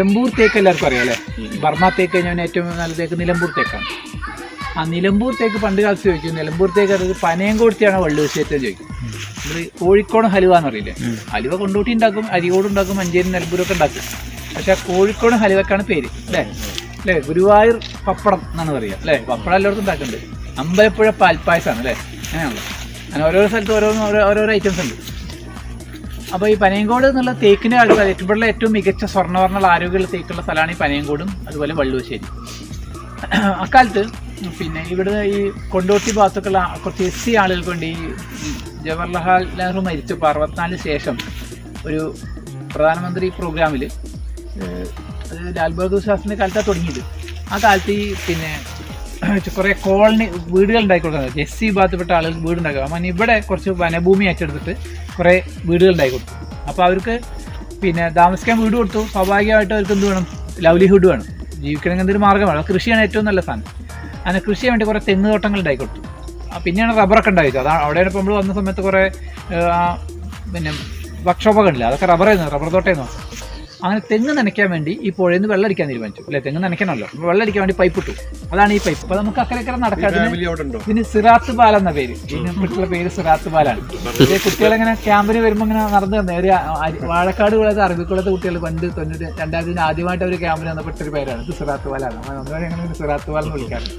നിലമ്പൂർ തേക്ക് എല്ലാവർക്കും അറിയാം അല്ലേ? ബർമ തേക്ക് കഴിഞ്ഞാൽ ഏറ്റവും നല്ല തേക്ക് നിലമ്പൂർ തേക്കാണ് ആ നിലമ്പൂർ തേക്ക് പണ്ട് കാലത്ത് ചോദിക്കും നിലമ്പൂർ തേക്ക് അത് പനയം കൊടുത്തിയാണ് വള്ളുവശേറ്റം ചോദിക്കും. നമ്മൾ കോഴിക്കോട് ഹലുവ എന്ന് അറിയില്ലേ ഹലുവ കൊണ്ടോട്ടി ഉണ്ടാക്കും അരികോട് ഉണ്ടാക്കും മഞ്ചേരി നിലമ്പൂരൊക്കെ ഉണ്ടാക്കും. പക്ഷെ കോഴിക്കോട് ഹലുവക്കാണ് പേര് അല്ലേ? അല്ലേ? ഗുരുവായൂർ പപ്പടം എന്നാണ് പറയുക അല്ലേ? പപ്പടം എല്ലായിടത്തും ഉണ്ടാക്കുന്നുണ്ട്. അമ്പലപ്പുഴ പാൽപ്പായസമാണ് അല്ലേ? അങ്ങനെയാണല്ലോ. അങ്ങനെ ഓരോ സ്ഥലത്ത് ഓരോന്ന് ഓരോ ഓരോരോ ഐറ്റംസ് ഉണ്ട്. അപ്പോൾ ഈ പനയങ്കോട് എന്നുള്ള തേക്കിന്റെ ആളുകൾ ഏറ്റവും ഏറ്റവും മികച്ച സ്വർണവർണ ആരോഗ്യമുള്ള തേക്കുള്ള സ്ഥലമാണ് ഈ പനയങ്കോടും അതുപോലെ വള്ളുവശ്ശേരി. അക്കാലത്ത് പിന്നെ ഇവിടെ ഈ കൊണ്ടോട്ടി ഭാഗത്തൊക്കെയുള്ള കുറച്ച് എസ് സി ആളുകൾക്ക് വേണ്ടി ഈ ജവഹർലാൽ നെഹ്റു മരിച്ചപ്പോൾ അറുപത്തിനാലിന് ശേഷം ഒരു പ്രധാനമന്ത്രി പ്രോഗ്രാമിൽ ലാൽ ബഹദൂർ ശാസ്ത്രിന്റെ കാലത്താണ് തുടങ്ങിയത്. ആ കാലത്ത് ഈ പിന്നെ കുറേ കോളനി വീടുകൾ ഉണ്ടാക്കി കൊടുക്കുന്നത് എസ് സി ഭാഗത്തുപ്പെട്ട ആളുകൾക്ക് വീട് ഉണ്ടാക്കുക അപ്പം ഇവിടെ കുറച്ച് വനഭൂമി ഏറ്റെടുത്തിട്ട് കുറേ വീടുകൾ ഉണ്ടാക്കി കൊടുത്തു അപ്പോൾ അവർക്ക് പിന്നെ താമസിക്കാൻ വീട് കൊടുത്തു. സ്വാഭാവികമായിട്ട് അവർക്ക് എന്ത് വേണം? ലവ്ലിഹുഡ് വേണം. ജീവിക്കണമെങ്കിൽ എന്തൊരു മാർഗമാണ്? കൃഷിയാണ് ഏറ്റവും നല്ല സാധനം. അങ്ങനെ കൃഷി ചെയ്യാൻ വേണ്ടി കുറേ തെങ്ങ് തോട്ടങ്ങൾ ഉണ്ടാക്കി കൊടുത്തു പിന്നെയാണ് റബ്ബറൊക്കെ ഉണ്ടായത്. അതാണ് അവിടെയാണ് ഇപ്പോൾ നമ്മൾ വന്ന സമയത്ത് കുറേ പിന്നെ വർക്ക്ഷോപ്പൊക്കെ ഉണ്ടല്ലോ. അതൊക്കെ റബ്ബറായിരുന്നു റബ്ബർ തോട്ടമായിരുന്നു. അങ്ങനെ തെങ്ങ് നനയ്ക്കാൻ വേണ്ടി ഈ പുഴയിൽ നിന്ന് വെള്ളം അടിക്കാൻ തീരുമാനിച്ചു. അല്ലെ? തെങ്ങ് നനയ്ക്കണമല്ലോ. അപ്പോൾ വെള്ളം അടിക്കാൻ വേണ്ടി പൈപ്പ് ഇട്ടു. അതാണ് ഈ പൈപ്പ് അപ്പൊ നമുക്ക് അക്കരെ അക്കരെ നടക്കാതെ ഇതിന് സിറാത്ത് പാല എന്ന പേര്. ഇതിനെ കുറിച്ചുള്ള പേര് സിറാത്ത് പാലാണ്. കുട്ടികൾ ഇങ്ങനെ ക്യാമ്പിന് വരുമ്പോൾ ഇങ്ങനെ നടന്നു തന്നെ ഒരു വാഴക്കാട് കുളത്ത് അറബിക്കുളത്ത് കുട്ടികൾ പണ്ട് തൊണ്ണൂറ്റി രണ്ടായിരത്തിന് ആദ്യമായിട്ട് അവർ ക്യാമ്പിന് വന്നപ്പെട്ട ഒരു പേരാണ്. ഇത് സിറാത്ത് പാലാണ്. നമ്മൾ ഒന്നുകൂടെ ഞങ്ങൾ സിറാത്ത് പാലം എന്ന് വിളിക്കാറുണ്ട്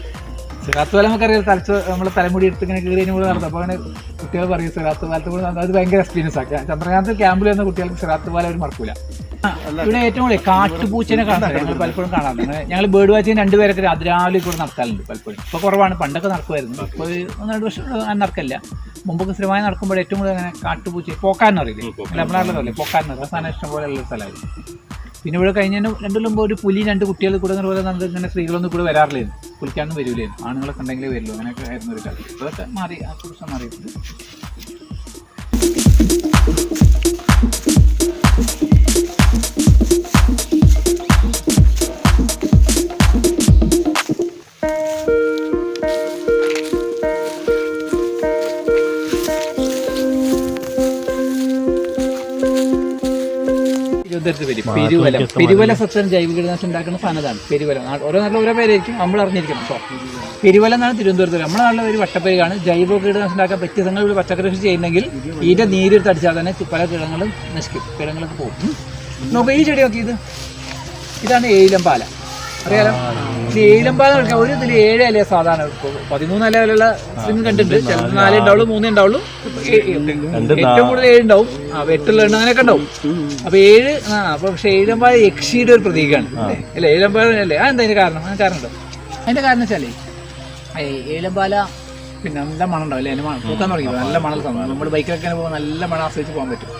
സിറാത്ത് പാലം നമുക്കറിയാം തലച്ച നമ്മളെ തലമുടി എടുത്ത് ഇങ്ങനെ കീറി നമ്മൾ നടന്നു അപ്പോൾ അങ്ങനെ കുട്ടികൾ പറയും സിറാത്ത് പാലത്ത് കൂടെ അത് ഭയങ്കര എക്സ്പീരിയൻസ് ആക്കുക ചന്ദ്രകാന്ത് ക്യാമ്പിൽ വന്ന കുട്ടികൾക്ക് സിറാത്ത് പാല അവർ മറക്കൂല. ഇവിടെ ഏറ്റവും കൂടുതൽ കാട്ടുപൂച്ചനെ കാണാറുണ്ട് ഞങ്ങൾ പലപ്പോഴും കാണാറുണ്ട്. ഞങ്ങൾ ബേർഡ് വാച്ചിങ് രണ്ടുപേരൊക്കെ അതിരാവിലെ കൂടെ നടക്കാറുണ്ട് പലപ്പോഴും. ഇപ്പോൾ കുറവാണ് പണ്ടൊക്കെ നടക്കുമായിരുന്നു. ഇപ്പോൾ ഒന്ന് രണ്ട് വർഷം നടക്കില്ല. മുമ്പൊക്കെ സ്ഥിരമായി നടക്കുമ്പോൾ ഏറ്റവും കൂടുതൽ അങ്ങനെ കാട്ടുപൂച്ച പോക്കാൻ അറിയില്ലേ. നമ്മളറിയില്ലേ പോക്കാൻ അറിയാം സാധനം ഇഷ്ടംപോലെ ഉള്ള സ്ഥലമായിരുന്നു. പിന്നെ ഇവിടെ കഴിഞ്ഞതിന് രണ്ടു മുമ്പ് ഒരു പുലി രണ്ട് കുട്ടികൾ കൂടെ പോലെ നമ്മൾ ഇങ്ങനെ സ്ത്രീകളൊന്നും കൂടെ വരാറില്ലായിരുന്നു. കുളിക്കാനൊന്നും വരില്ലായിരുന്നു. ആണുങ്ങളൊക്കെ ഉണ്ടെങ്കിലേ വരുള്ളൂ അങ്ങനെയൊക്കെ ആയിരുന്നു ഒരു കാര്യം ഇതൊക്കെ മാറി ആ പ്രശ്നം മാറിയിട്ടുണ്ട്. ഇരുപത്തെട്ട് പേര് പെരുവല. പെരുവല സത്യം ജൈവ കീടനാശം ഉണ്ടാക്കുന്ന സാധനതാണ്. പെരുവല. ഓരോ നാട്ടിൽ ഓരോ പേരായിരിക്കും. നമ്മൾ അറിഞ്ഞിരിക്കണം സോ പെരുവല എന്നാണ് തിരുവനന്തപുരത്ത് നമ്മുടെ നാട്ടിലെ ഒരു വട്ടപ്പേരാണ് ജൈവ കീടനാശം ഉണ്ടാക്കാൻ പറ്റിയ സംഘം ഇവിടെ പച്ചക്കറി കൃഷി ചെയ്യുന്നെങ്കിൽ ഇതിന്റെ നീരെടുത്ത് അടിച്ചാൽ തന്നെ പല കീടങ്ങളും നശിക്കും. കീടങ്ങളൊക്കെ പോകും. നോക്കാം ഈ ചെടി നോക്കി ഇത് ഇതാണ് ഏലംപാല അറിയാലോ? ഏലംപാല എടുക്കാം ഒരു ഇതിൽ ഏഴ് അല്ലേ സാധാരണ പതിമൂന്ന് ഇലയിലുള്ള സിംഗ് കണ്ടിട്ടുണ്ട്. ചിലത് നാലേ ഉണ്ടാവുള്ളൂ മൂന്നേ ഉണ്ടാവുള്ളൂ. ഏറ്റവും കൂടുതൽ ഏഴ് ഉണ്ടാവും. ആ വെട്ടുള്ള എണ്ണ അങ്ങനെയൊക്കെ ഉണ്ടാവും. അപ്പൊ ഏഴ് ആ അപ്പൊ പക്ഷെ ഏലമ്പാല യക്ഷിയുടെ ഒരു പ്രതീകമാണ്. അല്ലേ? ഏലമ്പാല അല്ലേ? ആ എന്താ അതിന്റെ കാരണം? അതിന് കാരണം ഉണ്ടോ? അതിന്റെ കാരണം വെച്ചാലേ ഏലമ്പാല പിന്നെ നല്ല മണം ഉണ്ടാവും അല്ലേ? മണം. പൂക്കാൻ തുടങ്ങി നല്ല മണൽ സംഭവം നമ്മൾ ബൈക്കിലൊക്കെ പോകുമ്പോൾ നല്ല മണം ആസ്വദിച്ച് പോകാൻ പറ്റും.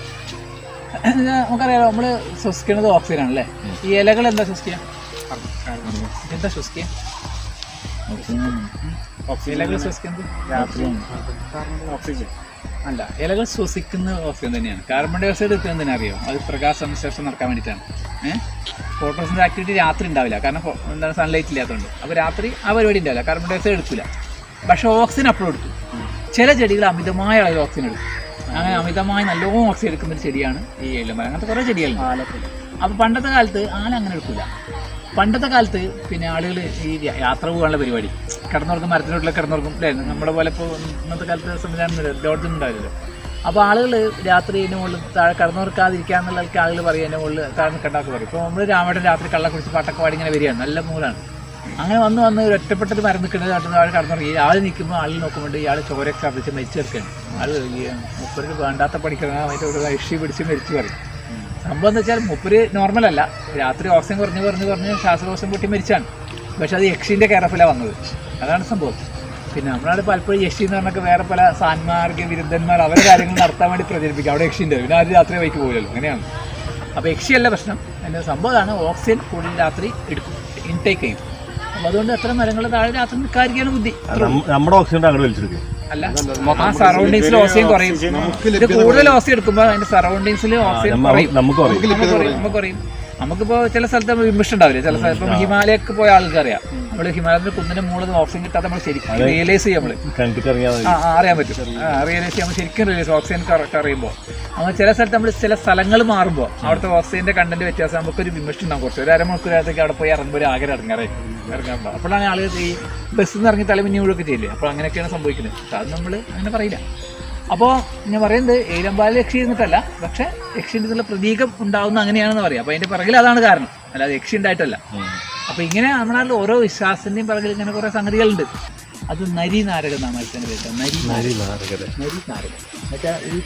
നമുക്കറിയാലോ നമ്മൾ ശ്വസിക്കുന്നത് ഓക്സിജൻ ആണല്ലേ ഈ ഇലകൾ എന്താ ശ്വസിക്കുക? ഇലകൾ ശ്വസിക്കുന്നത് രാത്രിയാണ് ഓക്സിജൻ. അല്ല ഇലകൾ ശ്വസിക്കുന്ന ഓക്സിജൻ തന്നെയാണ്. കാർബൺ ഡൈ ഓക്സൈഡ് എത്തുന്നത് തന്നെ അറിയോ? അത് പ്രകാശ സംശ്ലേഷണം നടക്കാൻ വേണ്ടിയിട്ടാണ്. ഏഹ് ഫോട്ടോസിന്റെ ആക്ടിവിറ്റി രാത്രി ഉണ്ടാവില്ല. കാരണം എന്താണ് സൺലൈറ്റ് ഇല്ലാത്തതുകൊണ്ട്. അപ്പോൾ രാത്രി ആ പരിപാടി ഉണ്ടാവില്ല. കാർബൺ ഡൈ ഓക്സൈഡ് എടുക്കില്ല പക്ഷേ ഓക്സിജൻ അപ്പോഴും എടുക്കും. ചില ചെടികൾ അമിതമായ അളവിൽ ഓക്സിജൻ എടുക്കും. അങ്ങനെ അമിതമായി നല്ലോണം ഓക്സിജൻ എടുക്കുന്ന ഒരു ചെടിയാണ് ഈ ഏലം അങ്ങനത്തെ കുറേ ചെടികളുണ്ട്. അപ്പോൾ പണ്ടത്തെ കാലത്ത് ആന അങ്ങനെ എടുക്കില്ല പണ്ടത്തെ കാലത്ത് പിന്നെ ആളുകൾ ഈ യാത്ര പോകാനുള്ള പരിപാടി. കിടന്നുറക്കും മരത്തിനോട്ടിലൊക്കെ കിടന്നുറക്കും അല്ലേ? നമ്മുടെ പോലെ ഇപ്പോൾ ഇന്നത്തെ കാലത്ത് സംവിധാനം ലോഡ്ജൊന്നും ഉണ്ടാവില്ലല്ലോ. അപ്പോൾ ആളുകൾ രാത്രി ഇതിന്റെ മുകളിൽ താഴെ കിടന്നുറക്കാതിരിക്കുക എന്നുള്ള ആളുകൾ പറയും എന്റെ മുകളിൽ താഴെ കണ്ടാക്കി പറയും ഇപ്പോൾ നമ്മൾ രാമേട്ടൻ രാത്രി കള്ള കുറിച്ച് പാട്ടൊക്കെ പാടി ഇങ്ങനെ വരികയാണ്. നല്ല മൂലാണ്. അങ്ങനെ വന്ന് വന്ന് ഒരു ഒറ്റപ്പെട്ടൊരു മരം നിൽക്കുന്നത് കണ്ടു ആൾ കടന്നുറങ്ങി. ആൾ നിൽക്കുമ്പോൾ ആളിൽ നോക്കുമ്പോൾ ഇയാൾ ചോരയൊക്കെ അടിച്ച് മരിച്ചു കിടക്കുകയാണ്. ആൾ മുപ്പത് വേണ്ടാത്ത പഠിക്കണം അതിന്റെ ഒരു ഐഷി പിടിച്ച് മരിച്ചു പറയും. സംഭവം എന്ന് വെച്ചാൽ മുപ്പര് നോർമൽ അല്ല. രാത്രി ഓക്സിജൻ കുറഞ്ഞ് കുറഞ്ഞ് കുറഞ്ഞ് ശ്വാസകോശം പൊട്ടി മരിച്ചാണ്. പക്ഷെ അത് യക്ഷിന്റെ കെയറഫിലാണ് വന്നത്. അതാണ് സംഭവം. പിന്നെ നമ്മളവിടെ പലപ്പോഴും യക്ഷി എന്ന് പറഞ്ഞൊക്കെ വേറെ പല സാൻമാർഗ വിരുദ്ധന്മാർ അവരുടെ കാര്യങ്ങൾ നടത്താൻ വേണ്ടി പ്രചരിപ്പിക്കും അവിടെ യക്ഷിന്റെ പിന്നെ ആരും രാത്രി വൈക്ക് പോകില്ലല്ലോ അങ്ങനെയാണ്. അപ്പോൾ യക്ഷിയല്ല പ്രശ്നം. എന്റെ സംഭവമാണ് ഓക്സിജൻ കൂടുതൽ രാത്രി എടുക്കും ഇൻടേക്ക് ചെയ്യും. അതുകൊണ്ട് എത്ര മരങ്ങൾ താഴെ രാത്രി നിൽക്കാതിരിക്കാണ് ബുദ്ധി. നമ്മുടെ ഓക്സിജൻ അങ്ങോട്ട് വലിച്ചെടുക്കും. അല്ല ആ സറൗണ്ടിങ്സിൽ ഓക്സിജൻ കുറയും. ഇത് കൂടുതൽ ഓക്സിജൻ എടുക്കുമ്പോൾ അതിന്റെ സറൗണ്ടിങ്സിൽ ഓക്സിജൻ കുറയും നമുക്ക് കുറയും. നമുക്കിപ്പോ ചില സ്ഥലത്ത് വിമിഷ്ടം ഉണ്ടാവില്ല ചില സ്ഥലത്ത് ഇപ്പം ഹിമാലയൊക്കെ പോയ ആൾക്കറിയാം നമ്മൾ ഹിമാലയത്തിന്റെ കുന്നിന്റെ മുകളിൽ ഓക്സിജൻ കിട്ടാതെ നമ്മൾ ശരിക്കും റിയലൈസ് ചെയ്യാം ആ അറിയാൻ പറ്റും. റിയലൈസ് ചെയ്യാൻ ശരിക്കും റിയലൈസ് ഓക്സിജൻ കറക്റ്റ് അറിയുമ്പോൾ അങ്ങനെ ചില സ്ഥലത്ത് നമ്മൾ ചില സ്ഥലങ്ങൾ മാറുമ്പോൾ അവിടുത്തെ ഓക്സിജന്റെ കണ്ടന്റ് വ്യത്യാസം നമുക്കൊരു വിമിഷ്ടം ഉണ്ടാവും. കുറച്ച് ഒരു അരമണിക്കൂറത്തേക്ക് അവിടെ പോയി ഇറങ്ങുമ്പോൾ ഒരു ആകെ ഇറങ്ങാറായി ഇറങ്ങാറുണ്ടാവും അപ്പോഴാണ് ആളുകൾ ഈ ബസ്സിൽ നിന്ന് ഇറങ്ങി വീഴൊക്കെ ചെയ്യില്ലേ? അപ്പോൾ അങ്ങനെയൊക്കെയാണ് സംഭവിക്കുന്നത്. അത് നമ്മൾ അങ്ങനെ പറയില്ല. അപ്പോൾ ഞാൻ പറയുന്നത് ഏലമ്പാല യക്ഷി എന്നിട്ടല്ല പക്ഷെ യക്ഷിന്റെ പ്രതീകം ഉണ്ടാവുന്ന അങ്ങനെയാണെന്ന് പറയാം. അപ്പോൾ അതിന്റെ പിറകിൽ അതാണ് കാരണം. അല്ലാതെ യക്ഷി ഉണ്ടായിട്ടല്ല. അപ്പോൾ ഇങ്ങനെ നമ്മുടെ ഓരോ വിശ്വാസത്തിന്റെയും പിറകിൽ ഇങ്ങനെ കുറേ സംഗതികളുണ്ട്. അത് നരി നാരകം എന്നാണ് മത്സ്യം കേട്ടോ. നരി നാരകം. നരി നാരകം. എന്നുവെച്ചാൽ ഈ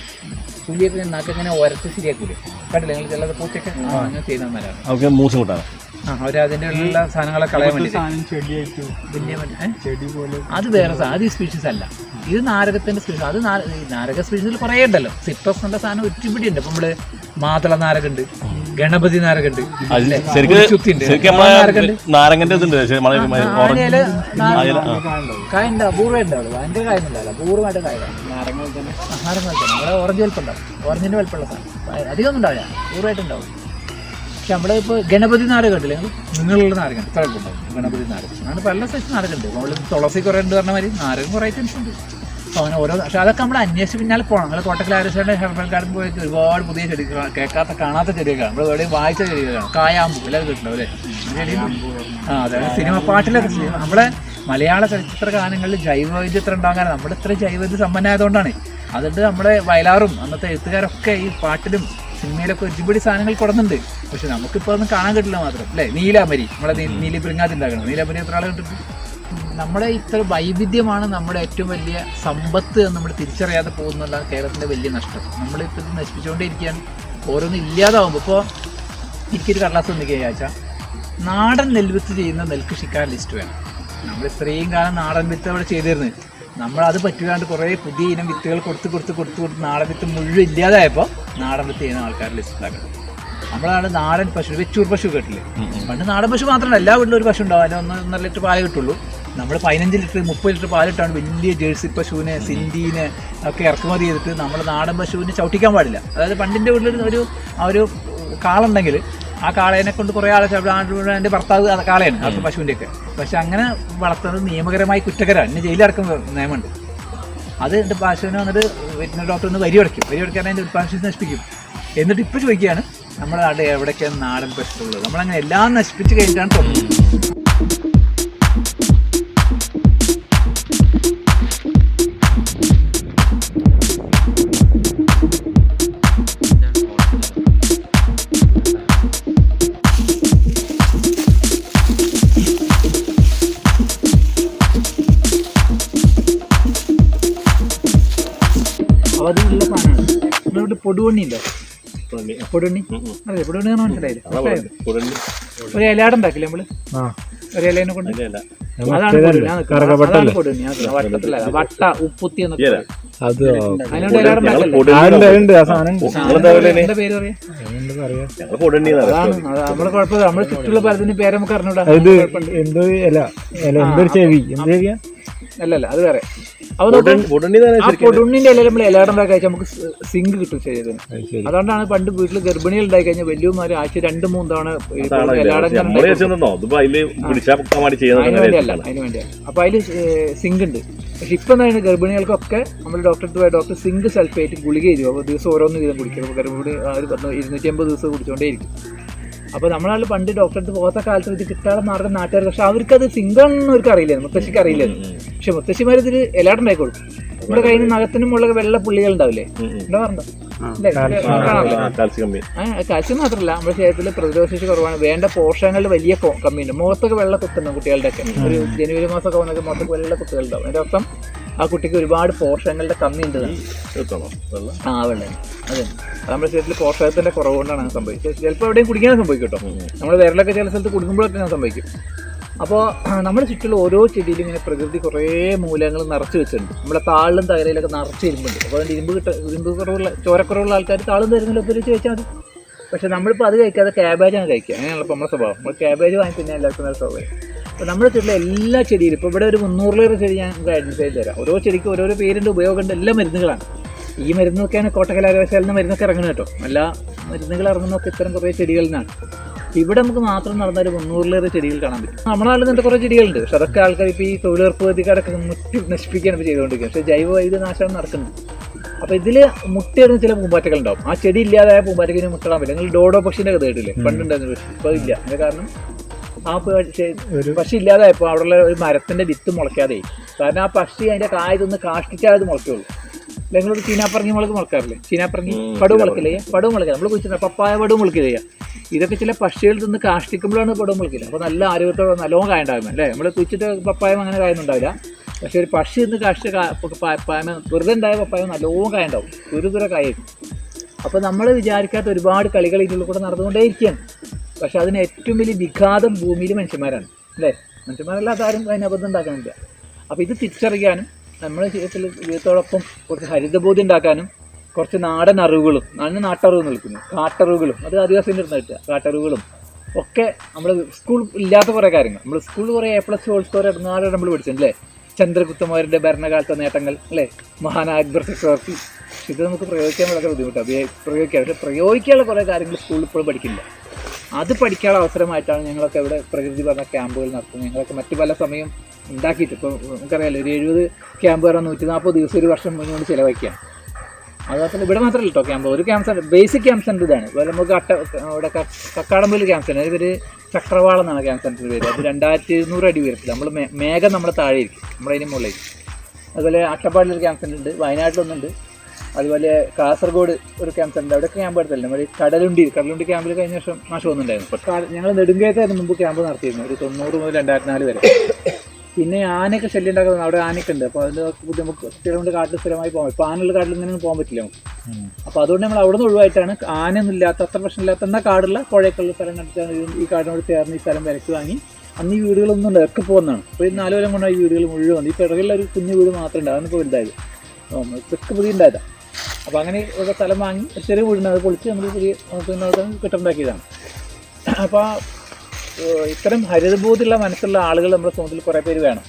പുലിയൊക്കെ നാക്കങ്ങനെ ഒരച്ച് ഉരച്ച് ശരിയാക്കൂലേ? കണ്ടില്ലേ? നിങ്ങൾ ചിലത് പൂച്ചയൊക്കെ അങ്ങനെ ചെയ്യുന്നവന്മാരാണ് നമുക്ക് മൂസം കൂട്ടാണ്. അവർ അതിന്റെ ഉള്ള സാധനങ്ങളെ കളയാൻ വേണ്ടി? അത് വേറെ അത് ഈ സ്പീഷീസ് അല്ല. ഇത് നാരകത്തിന്റെ സ്പീഷീസ് അത് നാരക സ്പീഷീസിൽ കുറേ ഉണ്ടല്ലോ. സിട്രസ് എന്ന സാധനം ഒരുപിടി ഉണ്ട്. ഇപ്പൊ നമ്മൾ മാതള നാരകുണ്ട് ഗണപതി നാരകുണ്ട് കായ ഉണ്ട്. അപൂർവം ഉണ്ടാവുള്ളൂ ഭയങ്കര കായ ഉണ്ടാവില്ല അപൂർവമായിട്ട് കായ നാരങ്ങ തന്നെ. നാരങ്ങ തന്നെ. ഓറഞ്ച് വലിപ്പം ഉണ്ടാവും ഓറഞ്ചിന്റെ വലിപ്പമുള്ള സാധനം. അധികം ഒന്നും ഉണ്ടാവില്ല. അപൂർവമായിട്ട് ഉണ്ടാവും. പക്ഷെ നമ്മുടെ ഇപ്പോൾ ഗണപതി നാരകം ഉണ്ടല്ലേ നിങ്ങളുള്ള നാരകം ഇത്ര ഉണ്ടാവും ഗണപതി നാരകം അങ്ങനെ പല സൈസ് നാരകം ഉണ്ട് നമ്മൾ തുളസി കുറേ ഉണ്ട് പറഞ്ഞ മാതിരി നാരകം കുറേ ഐറ്റംസ് ഉണ്ട്. അപ്പോൾ അങ്ങനെ ഓരോ പക്ഷേ അതൊക്കെ നമ്മൾ അന്വേഷിച്ച് പിന്നാലെ പോകണം നമ്മൾ കോട്ടക്കൽ ആരസയുടെ ഹെർബൽ ഗാർഡൻ പോയിട്ട് ഒരുപാട് പുതിയ ചെടികൾ കേൾക്കാത്ത കാണാത്ത ചെടികളാണ് നമ്മൾ എവിടെയും വായിച്ച ചെടികളാണ് കായാമ്പു എല്ലാം കിട്ടണം അല്ലേ? ആ അതെ. സിനിമ പാട്ടിലൊക്കെ നമ്മളെ മലയാള ചലച്ചിത്ര ഗാനങ്ങളിൽ ജൈവവൈദ്യത്ര ഉണ്ടാകാൻ നമ്മുടെ ഇത്ര ഇത് സമ്പന്നമായതുകൊണ്ടാണ് അതുകൊണ്ട് നമ്മുടെ വയലാറും അന്നത്തെ എഴുത്തുകാരൊക്കെ ഈ പാട്ടിലും സിനിമയിലൊക്കെ ഒരുപാട് സാധനങ്ങൾ കൊടുന്നുണ്ട് പക്ഷെ നമുക്കിപ്പോൾ ഒന്നും കാണാൻ കിട്ടില്ല മാത്രം. അല്ലേ? നീലാമരി നമ്മളെ നീലി ബൃങ്ങാത്തുണ്ടാക്കണം നീലാമരി എത്ര ആളെ കിട്ടും നമ്മുടെ ഇത്ര വൈവിധ്യമാണ് നമ്മുടെ ഏറ്റവും വലിയ സമ്പത്ത് എന്ന് നമ്മൾ തിരിച്ചറിയാതെ പോകുന്നുള്ള കേരളത്തിന്റെ വലിയ നഷ്ടം. നമ്മളിപ്പോൾ ഇത് നശിപ്പിച്ചുകൊണ്ടിരിക്കുകയാണ് ഓരോന്നും ഇല്ലാതാവുമ്പോൾ ഇപ്പോൾ എനിക്കൊരു കടലാസ് തന്നിക്കുക ചോദിച്ചാൽ നാടൻ നെൽവിത്ത് ചെയ്യുന്ന നെൽകൃഷിക്കാർ ലിസ്റ്റ് വേണം. നമ്മൾ ഇത്രയും കാലം നാടൻ വിത്ത് അവിടെ ചെയ്തിരുന്നത്. നമ്മൾ അത് പറ്റുകാണ്ട് കുറേ പുതിയ ഇനം വിത്തുകൾ കൊടുത്ത് കൊടുത്ത് കൊടുത്ത് കൊടുത്ത് നാടൻ വിത്ത് മുഴുവൻ ഇല്ലാതായപ്പോൾ നാടൻ വിത്ത് ചെയ്യുന്ന ആൾക്കാർ ലിസ്റ്റ് ഉണ്ടാക്കണം നമ്മളാണ് നാടൻ പശു വെച്ചൂർ പശു കേട്ടില്ലേ? പണ്ട് നാടൻ പശു മാത്രമല്ല എല്ലാ വീട്ടിലും ഒരു പശു ഉണ്ടാവും. അതിന് ഒന്ന് ഒന്നര ലിറ്റർ പാൽ കിട്ടുള്ളൂ. നമ്മൾ പതിനഞ്ച് ലിറ്റർ മുപ്പത് ലിറ്റർ പാലിട്ടാണ് വലിയ ജേഴ്സി പശുവിനെ സിന്ധീനെ ഒക്കെ ഇറക്കുമതി ചെയ്തിട്ട് നമ്മൾ നാടൻ പശുവിനെ ചവിട്ടിക്കാൻ പാടില്ല. അതായത് പണ്ടിന്റെ വീട്ടിൽ ഒരു ആ ഒരു കാളുണ്ടെങ്കിൽ ആ കാളേനെ കൊണ്ട് കുറേ ആളെ എന്റെ ഭർത്താവ് കാളയാണ് അത് പശുവിന്റെ ഒക്കെ പക്ഷെ അങ്ങനെ വളർത്തുന്നത് നിയമപരമായി കുറ്റകരമാണ്. എന്നെ ജയിലിറക്കുന്ന നിയമമുണ്ട്. അത് എന്റെ പശുവിനെ വന്നിട്ട് വെറ്റിനറി ഡോക്ടർ ഒന്ന് വരി അടയ്ക്കും വരി അടയ്ക്കാൻ അതിന്റെ ഉൽപ്പാദനം നശിപ്പിക്കും. എന്നിട്ട് ഇപ്പൊ ചോദിക്കുകയാണ് നമ്മുടെ അവിടെ എവിടേക്കാണ് നാടൻ പശുക്കളുള്ളത്? നമ്മളങ്ങനെ എല്ലാം നശിപ്പിച്ച് കഴിഞ്ഞിട്ടാണ് തുടങ്ങുന്നത് പൊടുവണ്ണി. ഉണ്ടോ പൊടുവണ്ണി അതെ പൊടുവണ്ണി. മനസ്സിലായില്ലേ? ഒരു ഇലയാടം ഉണ്ടാക്കില്ലേ നമ്മൾ? ഒരു ഇലേനെ കൊണ്ട്? അതാണ് പൊടുവണ്ണി. വട്ടത്തിലല്ല. വട്ട ഉപ്പുത്തി എന്നൊക്കെ നമ്മളെ കുഴപ്പമില്ല. നമ്മളെ ചുറ്റുള്ള പലതിന് പേര് നമുക്ക് അറിഞ്ഞൂടാ. എന്തൊരു ചെവി? എന്ത് ചെവിയാ? അല്ലല്ല അത് വേറെ. അപ്പൊ പൊടുണ്ണിന്റെ ഇല നമ്മൾ ഇലയാടം ഉണ്ടാക്കി കഴിച്ചാൽ നമുക്ക് സിങ്ക് കിട്ടും ശരീരത്തിന്. അതുകൊണ്ടാണ് പണ്ട് വീട്ടിൽ ഗർഭിണികൾ ഉണ്ടായി കഴിഞ്ഞാൽ വലിയമാര് ആഴ്ച രണ്ട് മൂന്ന് തവണ അപ്പൊ അതിൽ അപ്പൊ അതിൽ സിങ്ക് ഉണ്ട്. പക്ഷെ ഇപ്പൊ എന്താണ് ഗർഭിണികൾക്കൊക്കെ നമ്മൾ ഡോക്ടർ പോയ ഡോക്ടർ സിങ്ക് സൾഫേറ്റ് ഗുളിക ചെയ്തു. അപ്പോൾ ദിവസം ഓരോന്ന് വീതം കുടിക്കും. ഗർഭിണി ഇരുന്നൂറ്റി അമ്പത് ദിവസം കുടിച്ചുകൊണ്ടേയിരിക്കും അപ്പോൾ നമ്മളാൾ പണ്ട് ഡോക്ടറെ അടുത്ത് പോകാത്ത കാലത്ത് ഇത് കിട്ടാതെ മാറുന്ന നാട്ടുകാർ പക്ഷെ അവർക്ക് അത് സിങ്കാണെന്ന് അവർക്ക് അറിയില്ല മുത്തശ്ശിക്ക് അറിയില്ല പക്ഷെ മുത്തശ്ശിമാർ ഇതിൽ എല്ലായിട്ടുണ്ടായി കൊടുക്കും നമ്മുടെ കയ്യിൽ നിന്ന് നഖത്തിനും ഉള്ള വെള്ള പുള്ളികൾ ഉണ്ടാവില്ലേ? എന്താ പറഞ്ഞോ? കാൽസ്യം. മാത്രമല്ല നമ്മുടെ ശരീരത്തിൽ പ്രതിരോധശേഷി കുറവാണ്. വേണ്ട പോഷകങ്ങളിൽ വലിയ കമ്മിയുണ്ട്. മുഖത്തൊക്കെ വെള്ള കുത്തുന്നു കുട്ടികളുടെ ഒക്കെ ഒരു ജനുവരി മാസമൊക്കെ വന്നൊക്കെ മുഖത്തൊക്കെ വെള്ള കുത്തുകളുണ്ടാവും. അതിന്റെ അർത്ഥം ആ കുട്ടിക്ക് ഒരുപാട് പോഷകങ്ങളുടെ കമ്മി ഉണ്ട് ആ വെള്ളം. അതെ. നമ്മുടെ ശരീരത്തിൽ പോഷകത്തിന്റെ കുറവുകൊണ്ടാണ് അങ്ങനെ സംഭവിച്ചത്. ചിലപ്പോൾ എവിടെയും കുടിക്കാൻ സംഭവിക്കും കേട്ടോ. നമ്മൾ വിരലൊക്കെ ചില സ്ഥലത്ത് കുടുങ്ങുമ്പോഴൊക്കെ അങ്ങനെ സംഭവിക്കും. അപ്പോൾ നമ്മുടെ ചുറ്റുള്ള ഓരോ ചെടിയിലും ഇങ്ങനെ പ്രകൃതി കുറേ മൂലങ്ങൾ നിറച്ച് വെച്ചിട്ടുണ്ട്. നമ്മുടെ താളിലും തകരയിലൊക്കെ നിറച്ച് ഇരുമ്പുണ്ട്. അപ്പോൾ അതിന്റെ ഇരുമ്പ് കിട്ട ഇരുമ്പ് കുറവുള്ള ചോരക്കുറവുള്ള ആൾക്കാർ താളും തരുന്നില്ല വെച്ച് കഴിച്ചാൽ മതി. പക്ഷെ നമ്മളിപ്പോൾ അത് കഴിക്കാതെ ക്യാബേജാണ് കഴിക്കുക. അങ്ങനെയാണല്ലോ നമ്മുടെ സ്വഭാവം. നമ്മൾ ക്യാബേജ് വാങ്ങി തിന്നാൻ എല്ലാവർക്കും നല്ല സ്വഭാവം അപ്പോൾ നമ്മുടെ ചെടിയിലെ എല്ലാ ചെടിയിലും ഇപ്പോൾ ഇവിടെ ഒരു മുന്നൂറിലേറെ ചെടി ഞാൻ ഐഡന്റിഫൈ ചെയ്ത് തരാം. ഓരോ ചെടിക്കും ഓരോരോ പേരിന്റെ ഉപയോഗമുണ്ട് എല്ലാ മരുന്നുകളാണ്. ഈ മരുന്നൊക്കെയാണ് കോട്ടക്കലാകശാലിൽ നിന്ന് മരുന്നൊക്കെ ഇറങ്ങുന്നത് കേട്ടോ. എല്ലാ മരുന്നുകൾ ഇറങ്ങുന്നൊക്കെ ഇത്തരം കുറേ ചെടികളിൽ നിന്നാണ്. ഇവിടെ നമുക്ക് മാത്രം നടന്ന ഒരു മുന്നൂറിലേറെ ചെടികൾ കാണാൻ പറ്റും. നമ്മുടെ നാട്ടിൽ നിന്നിട്ട് കുറേ ചെടികളുണ്ട്. പക്ഷെ അതൊക്കെ ആൾക്കാർ ഇപ്പോൾ ഈ തൊഴിലുറപ്പ് പദ്ധതിക്കാരൊക്കെ മുറ്റി നശിപ്പിക്കുകയാണ് ഇപ്പോൾ ചെയ്തുകൊണ്ടിരിക്കുന്നത്. പക്ഷേ ജൈവ വൈദ്യുത നാശമാണ് നടക്കുന്നത്. അപ്പോൾ ഇതിൽ മുട്ടയിടുന്ന ചില പൂമ്പാറ്റകൾ ഉണ്ടാവും. ആ ചെടി ഇല്ലാതായ പൂമ്പാറ്റയ്ക്ക് മുട്ടടാൻ പറ്റില്ല. നിങ്ങൾ ഡോഡോ പക്ഷിന്റെ കഥ കേട്ടില്ലേ? പണ്ടുണ്ടായിരുന്നു പക്ഷേ. ഇപ്പോൾ ഇല്ല. അതിന്റെ കാരണം ആ പക്ഷി ഇല്ലാതായപ്പോൾ അവിടെയുള്ള ഒരു മരത്തിന്റെ വിത്ത് മുളയ്ക്കാതെ. കാരണം ആ പക്ഷി അതിന്റെ കായ കാഷ്ടിക്കാതെ കാഷ്ടിച്ചാൽ അത് മുളയ്ക്കുള്ളൂ. നിങ്ങളൊരു ചീനാപ്പറങ്ങി മുളക് മുളക്കാറില്ലേ ചീനാപ്പറങ്ങി പടവ് മുളക്കില്ലേ പടവ് മുളക്കില്ല നമ്മൾ കുഴിച്ചിട്ട് പപ്പായ പടവ് മുളക്കില്ല ഇതൊക്കെ ചില പക്ഷികളിൽ നിന്ന് കാഷ്ടിക്കുമ്പോഴാണ് പടവ് മുളക്കില്ല അപ്പോൾ നല്ല ആരോഗ്യത്തോടെ നല്ലോണം കായ ഉണ്ടാകും. അല്ലേ? നമ്മൾ കുഴിച്ചിട്ട് പപ്പായം അങ്ങനെ കായൊന്നുണ്ടാവില്ല. പക്ഷേ ഒരു പക്ഷി നിന്ന് കാഷ്ട പപ്പായ വെറുതെ ഉണ്ടായ പപ്പായം നല്ലോണം കായ ഉണ്ടാവും ഒരു തുറ കായായിരിക്കും അപ്പോൾ നമ്മൾ വിചാരിക്കാത്ത ഒരുപാട് കളികൾ ഇതിൽ കൂടെ നടന്നുകൊണ്ടേയിരിക്കുകയാണ്. പക്ഷെ അതിന് ഏറ്റവും വലിയ വിഘാതം ഭൂമിയിൽ മനുഷ്യന്മാരാണ്. അല്ലേ? മനുഷ്യന്മാരല്ലാത്ത ആരും അതിന് അബദ്ധം ഉണ്ടാക്കാനില്ല. അപ്പോൾ ഇത് തിരിച്ചറിയാനും നമ്മുടെ ജീവിതത്തിൽ ജീവിതത്തോടൊപ്പം കുറച്ച് ഹരിതബോധം ഉണ്ടാക്കാനും കുറച്ച് നാടൻ അറിവുകളും നാടിന് നാട്ടറിവ് എന്ന് വിളിക്കുന്നു കാട്ടറിവുകളും അത് ആദിവാസിന്റെ അടുത്ത് കിട്ടുക കാട്ടറിവുകളും ഒക്കെ നമ്മൾ സ്കൂൾ ഇല്ലാത്ത കുറേ കാര്യങ്ങൾ. നമ്മൾ സ്കൂളിൽ കുറേ എ പ്ലസ് ഹോൾ സ്കോർ ഇടുന്നാലും നമ്മൾ പഠിച്ചിട്ടുണ്ടല്ലേ ചന്ദ്രഗുപ്തമാരുടെ ഭരണകാലത്തെ നേട്ടങ്ങൾ അല്ലേ? മഹാൻ അക്ബർ ചക്രവർത്തി ഇത് നമുക്ക് പ്രയോഗിക്കാൻ വളരെ ബുദ്ധിമുട്ടാണ്. പ്രയോഗിക്കാം പക്ഷേ പ്രയോഗിക്കാനുള്ള കുറേ കാര്യങ്ങൾ സ്കൂളിൽ ഇപ്പോഴും പഠിക്കില്ല അത് പഠിക്കാനുള്ള അവസരമായിട്ടാണ് ഞങ്ങളൊക്കെ ഇവിടെ പ്രകൃതി പറഞ്ഞ ക്യാമ്പുകൾ നടത്തുന്നത്. ഞങ്ങളൊക്കെ മറ്റു പല സമയം ഉണ്ടാക്കിയിട്ട് ഇപ്പോൾ നമുക്കറിയാലോ ഒരു എഴുപത് ക്യാമ്പ് പറഞ്ഞാൽ നൂറ്റി നാൽപ്പത് ദിവസം ഒരു വർഷം മുന്നോട്ട് ചിലവഴിക്കാം. അതുപോലെ ഇവിടെ മാത്രമല്ല കേട്ടോ ക്യാമ്പ്. ഒരു camp centre basic camp centre ഇതാണ്. അതുപോലെ നമുക്ക് അട്ട അവിടെ ക- കക്കാടമ്പയിൽ ക്യാമ്പ് സെന്റർ ഇവർ ചക്രവാളം എന്നാണ് ക്യാമ്പ് സെന്റർ പേര്. അത് രണ്ടായിരത്തി ഇരുന്നൂറ് അടി ഉയരത്തിൽ നമ്മൾ മേഘം നമ്മുടെ താഴെ ഇരിക്കും നമ്മുടെ അതിന് മുകളിലേക്ക്. അതുപോലെ അട്ടപ്പാടിലൊരു ക്യാമ്പ് സെന്റർ ഉണ്ട് വയനാട്ടിലൊന്നുണ്ട്. അതുപോലെ കാസർഗോഡ് ഒരു ക്യാമ്പ് ഉണ്ട്. അവിടെ ക്യാമ്പ് എടുത്തല്ലേ നമ്മൾ കടലുണ്ടി കടലുണ്ടി ക്യാമ്പിൽ കഴിഞ്ഞ വർഷം നാശം ഒന്നുണ്ടായിരുന്നു ഞങ്ങൾ നെടുങ്കയത്തായിരുന്നു മുമ്പ് ക്യാമ്പ് നടത്തിയിരുന്നു. ഒരു തൊണ്ണൂറ് മുതൽ രണ്ടായിരത്തി നാല് വരെ. പിന്നെ ആനയൊക്കെ ശല്യം ഉണ്ടാക്കുന്നത് അവിടെ ആനയൊക്കെ ഉണ്ട്. അപ്പോൾ അതിന്റെ ബുദ്ധിമുട്ട് സ്ഥിരമുണ്ട് കാട്ടിൽ സ്ഥിരമായി പോകാം ഇപ്പോൾ ആനയുള്ള കാട്ടിൽ ഇങ്ങനെ പോകാൻ പറ്റില്ല നമുക്ക്. അപ്പോൾ അതുകൊണ്ട് നമ്മൾ അവിടെ നിന്ന് ഒഴിവായിട്ടാണ് ആനയൊന്നും ഇല്ലാത്ത അത്ര പ്രശ്നമില്ലാത്ത എന്നാൽ കാടുള്ള പുഴയൊക്കെയുള്ള സ്ഥലം കണ്ടിട്ടാണ് ഈ- കാടിനോട് ചേർന്ന് ഈ സ്ഥലം വിലക്ക് വാങ്ങി. അന്ന് ഈ വീടുകളൊന്നും ഉണ്ട് ഇറക്കി പോകുന്നതാണ് അപ്പോൾ ഈ നാല് കൊണ്ടാണ് ഈ വീടുകൾ മുഴുവൻ ഈ പിറകിലുള്ള ഒരു കുഞ്ഞു വീട് മാത്രമേ ഉണ്ട്. അതാണ് ഇപ്പോൾ വലുതായത്. ഇതൊക്കെ പുതിയ ഉണ്ടായതാണ് അപ്പോൾ അങ്ങനെ ഒരു സ്ഥലം വാങ്ങി ചെറിയ വീടിന് അത് പൊളിച്ച് നമ്മൾ പുതിയ പിന്നെ കെട്ടുണ്ടാക്കിയതാണ് അപ്പോൾ ഇത്തരം ഹരിതബോധമുള്ള മനസ്സുള്ള ആളുകൾ നമ്മുടെ സമൂഹത്തിൽ കുറേ പേര് വേണം.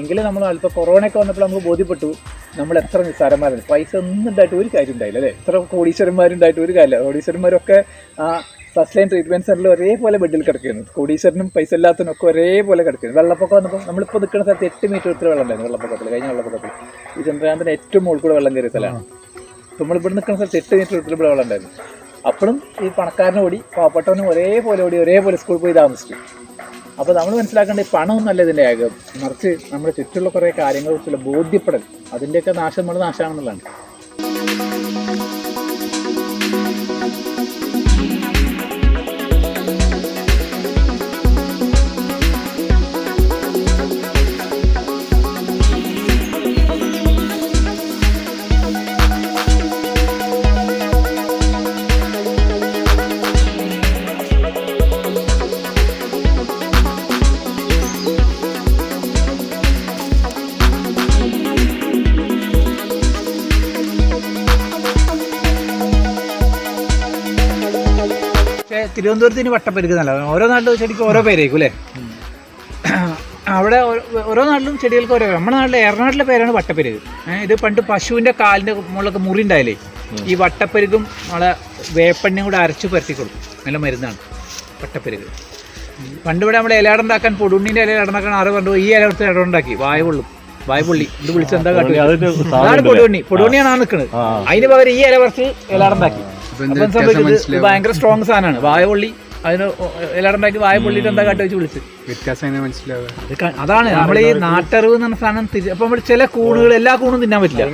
എങ്കിലും നമ്മൾ ഇപ്പോൾ കൊറോണയൊക്കെ വന്നപ്പോൾ നമുക്ക് ബോധ്യപ്പെട്ടു നമ്മൾ എത്ര നിസ്സാരന്മാരാണ്. പൈസ ഒന്നും ഉണ്ടായിട്ട് ഒരു കാര്യം ഉണ്ടായില്ല അല്ലേ? എത്ര കോടീശ്വരന്മാരുണ്ടായിട്ട് ഒരു കാര്യമില്ല. കോടീശ്വരന്മാരൊക്കെ ആ ഫസ്റ്റ് ലൈൻ ട്രീറ്റ്മെന്റ് സെന്ററിൽ ഒരേപോലെ ബെഡിൽ കിടക്കുന്നു. കോടീശ്വരനും പൈസ ഇല്ലാത്തതിനൊക്കെ ഒരേപോലെ കിടക്കുന്നു. വെള്ളപ്പൊക്കം വന്നപ്പോൾ നമ്മളിപ്പോൾ നിൽക്കുന്ന സ്ഥലത്ത് എട്ട് മീറ്റർ ഇത്ര വെള്ളം ഉണ്ടായിരുന്നു വെള്ളപ്പൊക്കത്തിൽ കഴിഞ്ഞ വെള്ളപ്പൊക്കത്തിൽ ഈ ചന്ദ്രകാന്തിന് ഏറ്റവും മുകളിൽ കൂടെ വെള്ളം കയറിയ സ്ഥലമാണ്. നമ്മൾ ഇവിടെ നിൽക്കുന്ന സ്ഥലത്ത് എട്ട് മീറ്റർ വീട്ടിൽ ഇവിടെ വെള്ളം ഉണ്ടായിരുന്നു അപ്പോഴും ഈ പണക്കാരനും ഓടി പാവപ്പെട്ടവനും ഒരേപോലെ ഓടി ഒരേപോലെ സ്കൂളിൽ പോയി താമസിച്ചു. അപ്പോൾ നമ്മൾ മനസ്സിലാക്കേണ്ട ഈ പണമൊന്നല്ല ഇതിന്റെ ആകം മറിച്ച് നമ്മുടെ ചുറ്റുള്ള കുറേ കാര്യങ്ങളെക്കുറിച്ചുള്ള ബോധ്യപ്പെടൽ അതിന്റെയൊക്കെ നാശം നമ്മുടെ നാശമാണെന്നുള്ളതാണ്. തിരുവനന്തപുരത്തിന് വട്ടപ്പരിക്ക് നല്ല ഓരോ നാട്ടിലും ചെടിക്ക് ഓരോ പേരായിരിക്കും അല്ലേ? അവിടെ ഓരോ- നാട്ടിലും ചെടികൾക്ക് ഓരോ നമ്മുടെ നാട്ടിലെ എറണാട്ടിലെ പേരാണ് വട്ടപ്പരുക്. ഇത് പണ്ട് പശുവിന്റെ കാലിന്റെ മുകളിലൊക്കെ മുറി ഉണ്ടായില്ലേ? ഈ വട്ടപ്പരുകും നമ്മളെ വേപ്പണ്ണിയും കൂടെ അരച്ച് പരത്തി കൊടുക്കും. നല്ല മരുന്നാണ് വട്ടപ്പരുക്. പണ്ട് ഇവിടെ നമ്മൾ ഇല ഉണ്ടാക്കാൻ പൊടുണ്ണിന്റെ ഇല ഉണ്ടാക്കാൻ ആറ് പറഞ്ഞു ഈ ഇല എടുത്ത് ഇട ഉണ്ടാക്കി വായ കൊള്ളും വായ ഇത് വിളിച്ചെന്താ കാട്ടുക? അതാണ് പൊടുണ്ണി. പൊടുണ്ണിയാണ് നിൽക്കുന്നത് അതിന് പകരം ഈ ഇല കുറച്ച് ഇത് ഭയങ്കര സ്ട്രോങ് സാധനമാണ്. വായപൊള്ളി അതിന് എല്ലാരും വായ പൊള്ളിയിട്ട് എന്താ കാട്ടി വെച്ച് വിളിച്ച്? വ്യത്യാസം മനസ്സിലാവുക? അതാണ് നമ്മൾ ഈ നാട്ടറിവ് എന്ന് പറഞ്ഞ സാധനം അപ്പൊ നമ്മൾ ചില കൂണുകൾ എല്ലാ കൂണും തിന്നാൻ പറ്റില്ല.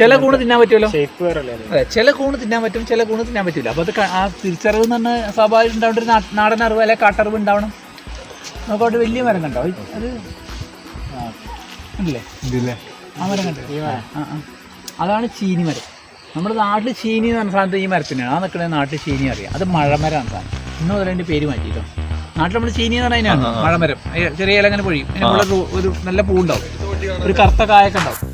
ചില കൂണ് തിന്നാൻ പറ്റുമല്ലോ? അതെ? ചില കൂണ് തിന്നാൻ പറ്റും ചില കൂണ് തിന്നാൻ പറ്റില്ല അപ്പൊ അത് ആ തിരിച്ചറിവ് എന്ന് പറഞ്ഞാൽ സ്വാഭാവികം ഉണ്ടാവേണ്ട ഒരു നാടൻ അറിവ് അല്ലെ കാട്ടറിവ് ഉണ്ടാവണം. നമുക്കവിടെ വലിയ മരം കണ്ടോ? അത് അല്ലേ ആ മരം കണ്ടോ. അതാണ് ചീനി മരം നമ്മുടെ നാട്ടിൽ ചീനി എന്ന് പറഞ്ഞ സാധനത്തെ ഈ മരത്തിനാണ്. ആ നിൽക്കുന്ന നാട്ടിൽ ചീനി അറിയാം. അത് മഴമരമാണ് സാധനം. ഇന്ന് മുതൽ അതിന്റെ പേര് മാറ്റിയിട്ടോ. നാട്ടിൽ നമ്മൾ ചീനി എന്ന് പറഞ്ഞാൽ അതിനാണ്. മഴമരം. ചെറിയ ഇലങ്ങനെ പൊഴിയും. അതിന് മുകളിൽ ഒരു- ഒരു നല്ല പൂ ഉണ്ടാവും ഒരു കറുത്ത കായൊക്കെ ഉണ്ടാവും.